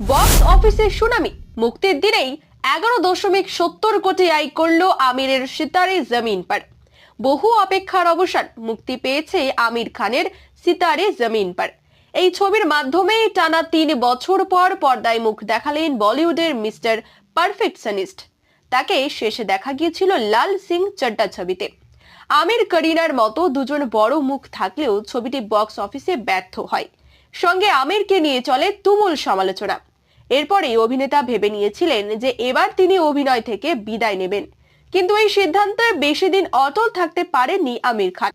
Box অফিসে tsunami. মুক্তির দিনেই এগারো দশমিক সত্তর কোটি আয় করল আমিরের সিতারে জমিন পার। বহু অপেক্ষার অবসান, মুক্তি পেয়েছে আমির খানের সিতারে জমিন পার। এই ছবির মাধ্যমে টানা তিন বছর পর পর্দায় মুখ দেখালেন বলিউডের মিস্টার পারফেকশনিস্ট তাকে শেষে দেখা গিয়েছিল লাল সিং চড্ডা ছবিতে। আমির করিনার মতো দুজন বড় মুখ থাকলেও ছবিটি বক্স অফিসে ব্যর্থ হয়। সঙ্গে আমিরকে নিয়ে চলে তুমুল সমালোচনা। এরপরে অভিনেতা ভেবে নিয়েছিলেন যে এবার তিনি অভিনয় থেকে বিদায় নেবেন। কিন্তু এই সিদ্ধান্তে বেশি দিন অটল থাকতে পারেননি আমির খান।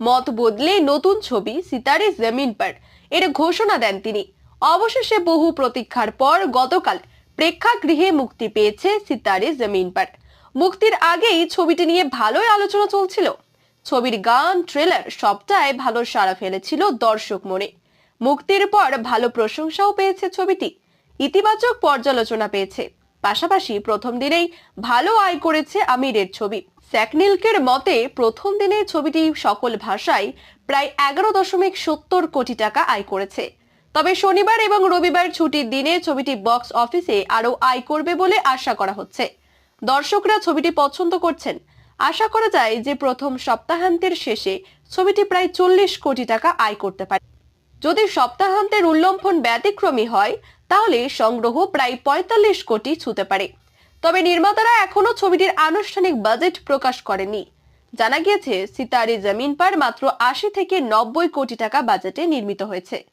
মত বদলে নতুন ছবি সিতারে জমিন পর এর ঘোষণা দেন তিনি। অবশেষে বহু প্রতীক্ষার পর গতকাল প্রেক্ষাগৃহে মুক্তি পেয়েছে সিতারে জমিন পর। মুক্তির আগেই ছবিটি নিয়ে ভালোই আলোচনা চলছিল। ছবির গান, ট্রেলার সবটাই ভালো সাড়া ফেলেছিল দর্শক মনে। মুক্তির পর ভালো প্রশংসাও পেয়েছে ছবিটি। ইতিবাচক পর্যালোচনা পেয়েছে। পাশাপাশি প্রথম দিনেই ভালো আয় করেছে আমিরের ছবি। স্যাকনিলকের মতে, প্রথম দিনে ছবিটি সকল ভাষায় প্রায় এগারো দশমিক সত্তর কোটি টাকা আয় করেছে। তবে শনিবার এবং রবিবার ছুটির দিনে ছবিটি বক্স অফিসে আরও আয় করবে বলে আশা করা হচ্ছে। দর্শকরা ছবিটি পছন্দ করছেন। আশা করা যায় যে প্রথম সপ্তাহান্তের শেষে ছবিটি প্রায় চল্লিশ কোটি টাকা আয় করতে পারে। যদি সপ্তাহান্তের উল্লম্ফন ব্যতিক্রমী হয়, তাহলে সংগ্রহ প্রায় পঁয়তাল্লিশ কোটি ছুতে পারে। তবে নির্মাতারা এখনও ছবিটির আনুষ্ঠানিক বাজেট প্রকাশ করেনি। জানা গিয়েছে, সিতারি জমিন পার মাত্র আশি থেকে নব্বই কোটি টাকা বাজেটে নির্মিত হয়েছে।